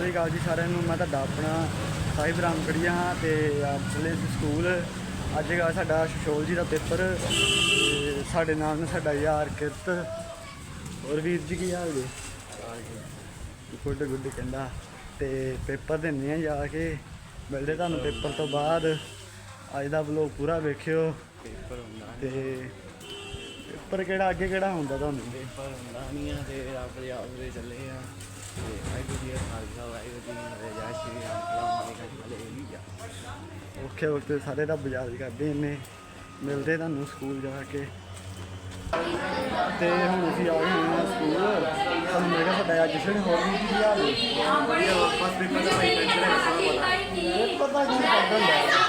ਸ੍ਰੀ ਅਕਾਲ ਜੀ ਸਾਰਿਆਂ ਨੂੰ ਮੈਂ ਤੁਹਾਡਾ ਆਪਣਾ ਸਾਹਿਬ ਰਾਮਗੜੀਆ ਹਾਂ ਤੇ ਸੀ ਸਕੂਲ। ਅੱਜ ਹੈਗਾ ਸਾਡਾ ਸੋਸ਼ੋਲੋਜੀ ਦਾ ਪੇਪਰ ਸਾਡੇ ਨਾਲ ਨੇ ਸਾਡਾ ਯਾਰ ਕਿਰਤ। ਹੋਰ ਵੀਰ ਜੀ ਕੀ ਹਾਲ ਜੀ? ਗੁੱਡ ਗੁੱਡ ਕਹਿੰਦਾ। ਤੇ ਪੇਪਰ ਦਿੰਨੇ ਆ ਜਾ ਕੇ ਮਿਲਦੇ ਤੁਹਾਨੂੰ ਪੇਪਰ ਤੋਂ ਬਾਅਦ। ਅੱਜ ਦਾ ਵਲੋਗ ਪੂਰਾ ਵੇਖਿਓ। ਪੇਪਰ ਹੁੰਦਾ ਤੇ ਪੇਪਰ ਕਿਹੜਾ ਅੱਗੇ ਕਿਹੜਾ ਹੁੰਦਾ ਤੁਹਾਨੂੰ? ਪੇਪਰ ਹੁੰਦਾ ਨਹੀਂ ਆ ਤੇ ਆਪਣੇ ਆਪ ਦੇ ਚੱਲੇ ਆ। ਦਾ ਸ਼੍ਰੀ ਔਖੇ ਵਕਤ ਸਾਰੇ ਰੱਬ ਯਾਦ ਕਰਦੇ ਨੇ ਮਿਲਦੇ ਤੁਹਾਨੂੰ ਸਕੂਲ ਜਾ ਕੇ। ਤੇ ਹੁਣ ਅਸੀਂ ਆ ਗਏ ਹਾਂ ਸਕੂਲ। ਤੁਹਾਨੂੰ ਮੈਂ ਕਿਹਾ ਸਾਡਾ ਅੱਜ ਜਸ਼ਨ ਹੋਰ ਵੀ ਕੀ ਹਾਲ ਹੈ? ਬਸ ਪੇਪਰ ਦਾ ਭਾਈ ਟੈਨਸ਼ਨ ਹੈ ਸਾਰਾ ਇਹ ਪਤਾ ਕੀ ਕਰਦਾ ਹੁੰਦਾ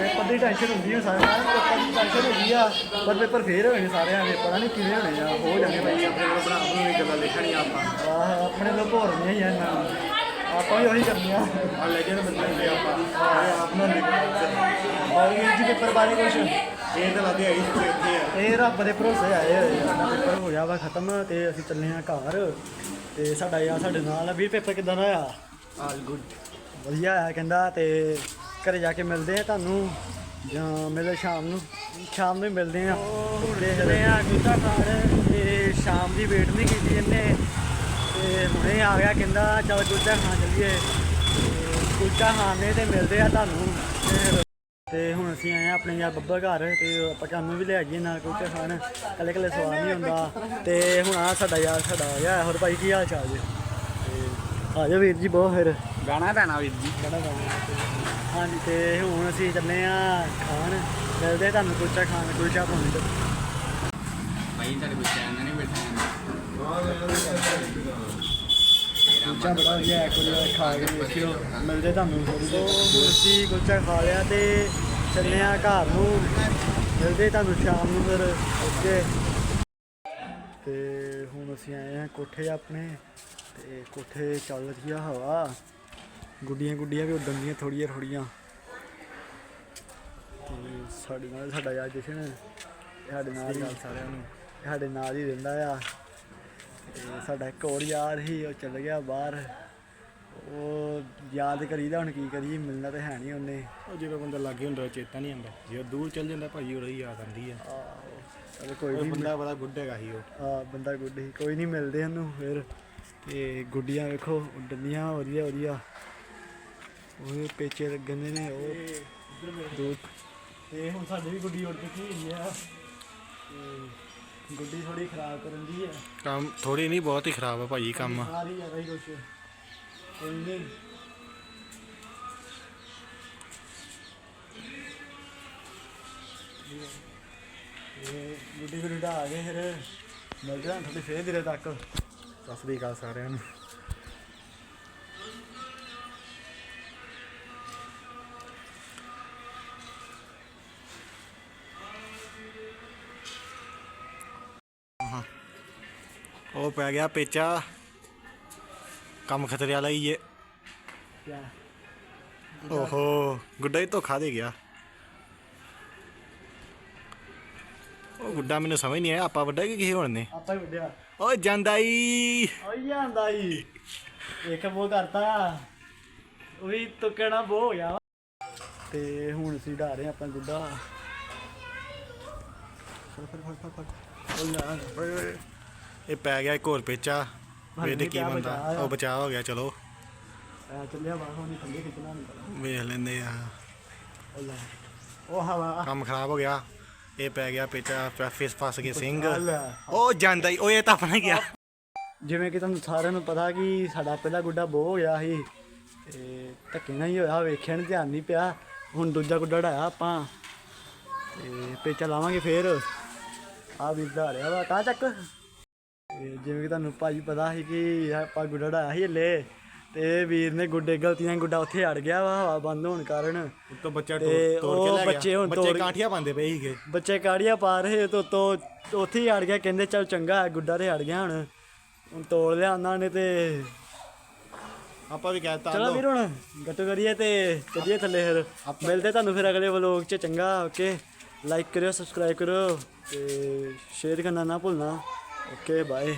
ਪੇਪਰ ਦੀ ਟੈਨਸ਼ਨ ਹੁੰਦੀ ਹੈ ਸਾਰਿਆਂ ਨੂੰ ਪੇਪਰ ਦੀ ਟੈਨਸ਼ਨ ਹੁੰਦੀ ਆ। ਪਰ ਪੇਪਰ ਫੇਰ ਹੋਏ ਨੇ ਸਾਰਿਆਂ ਦੇ ਪਤਾ ਨਹੀਂ ਕਿਵੇਂ ਹੋਣੇ ਆ ਹੋ ਜਾਣੇ ਭਾਈ ਆਪਣੇ ਕੋਲ ਨੂੰ ਵੀ ਗੱਲਾਂ ਲਿਖਣੀ ਆਪਾਂ। ਆਹ ਆਪਣੇ ਲੋਕ ਹੋਰ ਨਹੀਂ ਹੀ ਆ ਨਾ ਆਪਾਂ ਵੀ ਉਹੀ ਕਰਨੀ ਆ ਆ ਲੈਜੈਂਡ ਬਣਾਈਏ ਆਪਾਂ। ਆਪਣਾ ਨਿਕਲ ਔਰ ਵੀਰ ਜੀ ਪੇਪਰ ਬਾਰੇ ਕੁਛ? ਇਹ ਤਾਂ ਲੱਗਦੇ ਆਈ ਸੀ ਇੱਥੇ ਆ ਇਹ ਰੱਬ ਦੇ ਭਰੋਸੇ ਆਏ ਹੋਏ ਆ। ਪੇਪਰ ਹੋ ਗਿਆ ਵਾ ਖਤਮ ਤੇ ਅਸੀਂ ਚੱਲੇ ਆ ਘਰ। ਤੇ ਸਾਡਾ ਯਾਰ ਸਾਡੇ ਨਾਲ ਵੀਰ ਪੇਪਰ ਕਿਦਾਂ ਦਾ ਆ? ਆਲ ਗੁੱਡ ਵਧੀਆ ਆ ਕਹਿੰਦਾ ਤੇ ਘਰੇ ਜਾ ਕੇ ਮਿਲਦੇ ਆ ਤੁਹਾਨੂੰ, ਜਾਂ ਮਿਲੇ ਸ਼ਾਮ ਨੂੰ। ਸ਼ਾਮ ਨੂੰ ਹੀ ਮਿਲਦੇ ਆ। ਤੇ ਚੱਲੇ ਆ ਗੁੱਟਾ ਖਾਣ ਤੇ ਸ਼ਾਮ ਦੀ ਵੇਟ ਨਹੀਂ ਕੀਤੀ ਇਹਨੇ। ਤੇ ਹੁਣੇ ਆ ਗਿਆ, ਕਹਿੰਦਾ, ਚਲ ਗੁੱਟਾ ਖਾਣ ਚੱਲੀਏ। ਤੇ ਗੁੱਟਾ ਖਾਣ ਨੇ ਤੇ ਮਿਲਦੇ ਆ ਤੁਹਾਨੂੰ। ਤੇ ਹੁਣ ਅਸੀਂ ਆਏ ਆ ਆਪਣੇ ਯਾਰ ਬੱਬਾ ਘਰ, ਤੇ ਆਪਾਂ ਤੁਹਾਨੂੰ ਵੀ ਲੈ ਜਾਈਏ ਨਾਲ ਕੁਲਚੇ ਖਾਣ। ਕੱਲੇ ਕੱਲੇ ਸਵਾਦ ਨਹੀਂ ਹੁੰਦਾ। ਤੇ ਹੁਣ ਆ ਸਾਡਾ ਯਾਰ, ਸਾਡਾ ਆ ਗਿਆ। ਹੋਰ ਭਾਈ, ਕੀ ਹਾਲ ਚਾਲ ਜੀ? ਆ ਜਾਓ ਵੀਰ ਜੀ, ਬਹੁਤ ਫਿਰ। ਗਾਣਾ ਪੈਣਾ ਵੀਰ ਜੀ। ਬੜਾ ਬੜਾ ਹਾਂਜੀ ਤੇ ਹੁਣ ਅਸੀਂ ਚੱਲੇ ਆ ਖਾਣ। ਮਿਲਦੇ ਆ ਤੁਹਾਨੂੰ ਕੁਲਚਾ ਖਾਣ ਕੁਲਚਾ ਪੁਆਇੰਟ ਭਾਈ ਤੁਹਾਡੇ ਬੱਚਿਆਂ ਨੇ ਨਹੀਂ ਬੈਠਾ ਕੁਲਚਾ ਬੜਾ ਵਧੀਆ ਹੈ ਕੁਲਚਾ ਖਾ ਕੇ ਦੇਖਿਓ। ਮਿਲਦੇ ਤੁਹਾਨੂੰ ਅਸੀਂ ਕੁਲਚਾ ਖਾ ਲਿਆ ਤੇ ਚੱਲੇ ਆ ਘਰ ਨੂੰ। ਮਿਲਦੇ ਤੁਹਾਨੂੰ ਸ਼ਾਮ ਨੂੰ ਫਿਰ ਓਕੇ। ਤੇ ਹੁਣ ਅਸੀਂ ਆਏ ਆ ਕੋਠੇ ਆਪਣੇ। ਤੇ ਕੋਠੇ ਚੱਲ ਰਹੀ ਆ ਹਵਾ। ਗੁੱਡੀਆਂ ਗੁੱਡੀਆਂ ਵੀ ਉੱਡਣ ਦੀਆਂ ਥੋੜੀਆਂ ਥੋੜੀਆਂ ਤੇ ਸਾਡੇ ਨਾਲ ਸਾਡਾ ਯਾਰ ਜਸ਼ਨ ਸਾਡੇ ਨਾਲ ਹੀ ਸਾਰਿਆਂ ਨੂੰ। ਸਾਡੇ ਨਾਲ ਹੀ ਰਹਿੰਦਾ ਆ। ਤੇ ਸਾਡਾ ਇੱਕ ਹੋਰ ਯਾਰ ਸੀ ਉਹ ਚਲ ਗਿਆ ਬਾਹਰ। ਉਹ ਯਾਦ ਕਰੀਦਾ ਹੁਣ ਕੀ ਕਰੀਏ ਮਿਲਣਾ ਤੇ ਹੈ ਨਹੀਂ ਉਹਨੇ। ਉਹ ਜਦੋਂ ਬੰਦਾ ਲਾਗੇ ਹੁੰਦਾ ਚੇਤਾ ਨਹੀਂ ਆਉਂਦਾ। ਜੇ ਦੂਰ ਚੱਲ ਜਾਂਦਾ ਭਾਜੀ ਉਦੋਂ ਹੀ ਯਾਦ ਆਉਂਦੀ ਆ। ਆਹੋ, ਚਲੋ ਕੋਈ ਉਹ ਨਹੀਂ। ਬੰਦਾ ਬੜਾ ਗੁੱਡ ਹੈਗਾ ਸੀ ਉਹ। ਆ ਬੰਦਾ ਗੁੱਡ ਸੀ। ਕੋਈ ਨਹੀਂ ਮਿਲਦੇ ਉਹਨੂੰ ਫਿਰ। ਤੇ ਗੁੱਡੀਆਂ ਵੇਖੋ ਉੱਡਣੀਆਂ ਵਧੀਆ ਵਧੀਆ। ਉਹ ਪੇਚੇ ਲੱਗਣੇ ਨੇ ਉਹ। ਦੋ। ਤੇ ਹੁਣ ਸਾਡੀ ਵੀ ਗੁੱਡੀ ਉੱਡ ਚੁੱਕੀ ਤੇ ਗੁੱਡੀ ਥੋੜੀ ਖਰਾਬ ਕਰਨ ਦੀ ਆ। ਕੰਮ ਥੋੜੀ ਨਹੀਂ ਬਹੁਤ ਹੀ ਖਰਾਬ ਆ ਭਾਜੀ ਕੰਮ। ਸਾਰੀ ਜ਼ਿਆਦਾ ਹੀ ਕੁਛ। ਕੋਈ ਨਹੀਂ। ਇਹ ਗੁੱਡੀ ਗੁੱਡੀ ਆ ਗਏ ਫਿਰ। ਮਿਲਦੇ ਹਾਂ ਤੁਹਾਡੇ ਫੇਰ ਦਿਰੇ ਤੱਕ। ਸਤਿ ਸ੍ਰੀ ਅਕਾਲ ਸਾਰਿਆਂ ਨੂੰ। ਉਹ ਪੈ ਗਿਆ ਪੇਚਾ। ਕੰਮ ਖਤਰੇ ਵਾਲਾ ਹੀ ਏ। ਕਿਆ ਓਹੋ ਗੁੱਡਾ ਹੀ ਧੋਖਾ ਦੇ ਗਿਆ। ਉਹ ਗੁੱਡਾ ਮੈਨੂੰ ਸਮਝ ਨਹੀਂ ਆਇਆ ਆਪਾਂ ਵੱਡਾ ਕਿ ਕਿਸੇ ਹੋਰ ਨੇ? ਆਪਾਂ ਹੀ ਉੱਡਿਆ ਓ ਜਾਂਦਾ ਈ ਓਏ ਜਾਂਦਾ ਹੀ ਇੱਕ ਬੋ ਕਰਤਾ। ਉਹ ਵੀ ਤੁੱਕਣਾ ਬੋ ਹੋ ਗਿਆ। ਤੇ ਹੁਣ ਅਸੀਂ ਢਾ ਰਹੇ ਹਾਂ ਆਪਣਾ ਗੁੱਡਾ। ਫੜ ਫੜ ਫੜ। ਫੜ ਓਏ ਓਏ। ਇਹ ਪੈ ਗਿਆ ਇੱਕ ਹੋਰ ਪੇਚਾ। ਵੇਦੇ ਕੀ ਬੰਦਾ। ਉਹ ਬਚਾ ਹੋ ਗਿਆ ਚਲੋ। ਚੱਲਿਆ ਬਾਹਰ ਹੁਣ ਥੱਲੇ ਖਿੱਚਣਾ ਨਹੀਂ ਵੇਖ ਲੈਂਦੇ ਆ। ਉਹ ਉਹ ਹਵਾ। ਕੰਮ ਖਰਾਬ ਹੋ ਗਿਆ। ਇਹ ਪੈ ਗਿਆ ਪੇਚਾ ਫੇਸ ਫਸ ਗਏ ਸਿੰਘ। ਉਹ ਜਾਂਦਾ ਈ ਓਏ ਇਹ ਤਾਂ ਆਪਣਾ ਗਿਆ ਜਿਵੇਂ ਕਿ ਤੁਹਾਨੂੰ ਸਾਰਿਆਂ ਨੂੰ ਪਤਾ ਕਿ ਸਾਡਾ ਪਹਿਲਾ ਗੁੱਡਾ ਬੋ ਹੋ ਗਿਆ ਸੀ। ਤੇ ਧੱਕੇ ਨਾਲ ਹੀ ਹੋਇਆ ਵੇਖਿਆ ਨਹੀਂ ਧਿਆਨ ਨਹੀਂ ਪਿਆ। ਹੁਣ ਦੂਜਾ ਗੁੱਡਾ ਢਾਇਆ ਆਪਾਂ। ਤੇ ਪੇਚਾ ਲਾਵਾਂਗੇ ਫੇਰ। ਆ ਵੀ ਧਾਰਿਆ ਵਾ ਤਾਂ ਚੱਕ? ਤੇ ਜਿਵੇਂ ਕਿ ਤੁਹਾਨੂੰ ਭਾਜੀ ਪਤਾ ਸੀ ਕਿ ਆਪਾਂ ਗੁੱਡਾ ਢਾਇਆ ਸੀ ਹਲੇ ਤੇ ਵੀਰ ਨੇ ਗੁੱਡੇ ਗਲਤੀਆਂ ਗੁੱਡਾ ਉੱਥੇ ਅੜ ਗਿਆ ਵਾ ਹਵਾ ਬੰਦ ਹੋਣ ਕਾਰਨ। ਉੱਤੋਂ ਬੱਚਾ ਤੇ ਤੋੜ ਕੇ ਉਹ ਲੈ ਗਿਆ। ਬੱਚੇ ਹੁਣ ਤੋੜ- ਕਾਠੀਆਂ ਪਾਉਂਦੇ ਪਏ ਸੀਗੇ। ਬੱਚੇ ਕਾੜੀਆਂ ਪਾ ਰਹੇ ਤੋਂ ਤੋਂ ਉੱਥੇ ਹੀ ਅੜ ਗਿਆ ਕਹਿੰਦੇ ਚੱਲ ਚੰਗਾ ਹੈ ਗੁੱਡਾ ਤੇ ਅੜ ਗਿਆ ਹੁਣ। ਹੁਣ ਤੋੜ ਲਿਆ ਉਹਨਾਂ ਨੇ ਤੇ ਆਪਾਂ ਵੀ ਕਹਿਤਾ ਚਲੋ ਵੀਰ ਹੁਣ ਗੱਟੂ ਕਰੀਏ ਤੇ ਚੱਲੀਏ ਥੱਲੇ ਫਿਰ। ਮਿਲਦੇ ਤੁਹਾਨੂੰ ਫਿਰ ਅਗਲੇ ਵਲੋਗ 'ਚ ਚੰਗਾ ਓਕੇ। ਲਾਈਕ ਕਰਿਓ ਸਬਸਕ੍ਰਾਈਬ ਕਰਿਓ ਤੇ ਸ਼ੇਅਰ ਕਰਨਾ ਨਾ ਭੁੱਲਣਾ। Okay bye